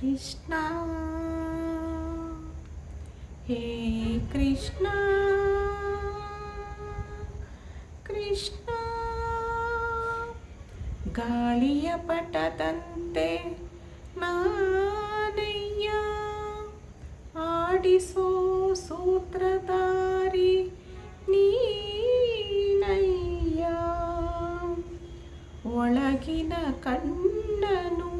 ಕೃಷ್ಣ. ಹೇ ಕೃಷ್ಣ. ಕೃಷ್ಣ. ಗಾಳಿಯ ಪಟದಂತೆ ನಾನಯ್ಯ. ಆಡಿಸೋ ಸೂತ್ರಧಾರಿ ನೀನಯ್ಯ. ಒಳಗಿನ ಕಣ್ಣನು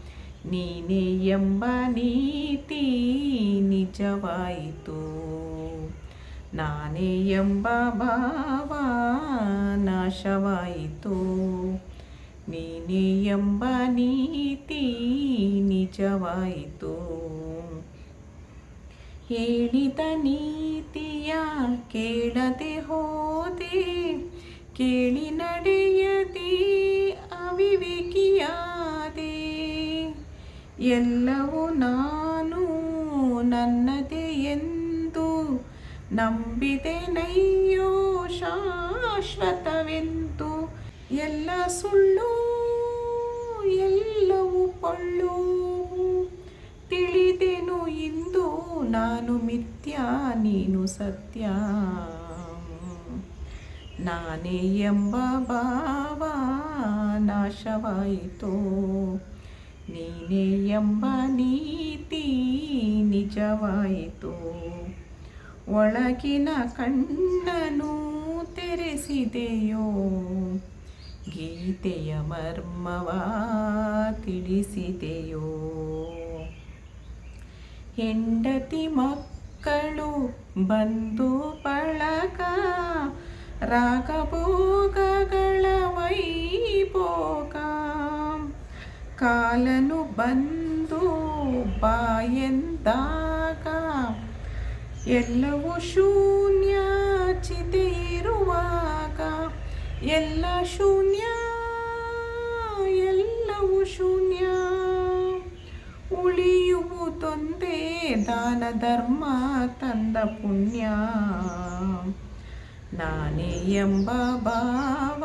ನೀನೇ ಎಂಬ ನೀತಿ ನಿಜವಾಯಿತು. ನಾನೇ ಎಂಬ ಭಾವ ನಾಶವಾಯಿತು. ನೀನೇ ಎಂಬ ನೀತಿ ನಿಜವಾಯಿತು. ಹೇಳಿದ ನೀತಿಯ ಕೇಳದೆ ಹೋದೆ, ಕೇಳಿ ನಡೆಯದೆ ಎಲ್ಲವೂ ನಾನು ನನ್ನದೇ ಎಂದು ನಂಬಿದೆ ನಯ್ಯೋ ಶಾಶ್ವತವೆಂದು. ಎಲ್ಲ ಸುಳ್ಳು, ಎಲ್ಲವೂ ಪೊಳ್ಳು ತಿಳಿದೆನು ಇಂದು ನಾನು ಮಿಥ್ಯ, ನೀನು ಸತ್ಯ. ನಾನೇ ಎಂಬ ಭಾವ ನಾಶವಾಯಿತು. ನೀನೇ ಎಂಬ ನೀತಿ ನಿಜವಾಯಿತು. ಒಳಗಿನ ಕಣ್ಣನು ತೆರೆಸಿದೆಯೋ? ಗೀತೆಯ ಮರ್ಮವ ತಿಳಿಸಿದೆಯೋ? ಹೆಂಡತಿ ಮಕ್ಕಳು ಬಂದು ಬಳಗ ರಾಗಭೋಗಗಳ ಕಾಲನು ಬಂದು ಬಾಯೆಂದಾಗ ಎಲ್ಲವೂ ಶೂನ್ಯ ಚಿತೆ ಇರುವಾಗ, ಎಲ್ಲ ಶೂನ್ಯ, ಎಲ್ಲವೂ ಶೂನ್ಯ. ಉಳಿಯುವುದೊಂದೇ ದಾನ ಧರ್ಮ ತಂದ ಪುಣ್ಯ. ನಾನೇ ಎಂಬ ಭಾವ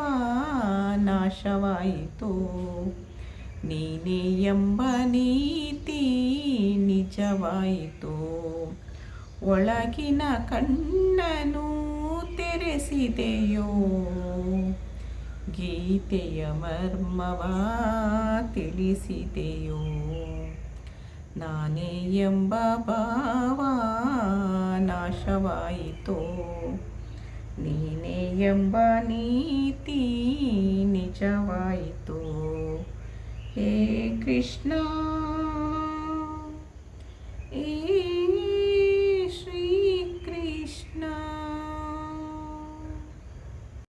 ನಾಶವಾಯಿತು. ನೀನೇ ಎಂಬ ನೀತಿ ನಿಜವಾಯಿತು. ಒಳಗಿನ ಕಣ್ಣನು ತೆರೆಸಿದೆಯೋ? ಗೀತೆಯ ಮರ್ಮವ ತಿಳಿಸಿದೆಯೋ? ನಾನೇ ಎಂಬ ಭಾವ ನಾಶವಾಯಿತು? ನೀನೇ ಎಂಬ ನೀತಿ ನಿಜವಾಯಿತು? ಹೇ ಕೃಷ್ಣ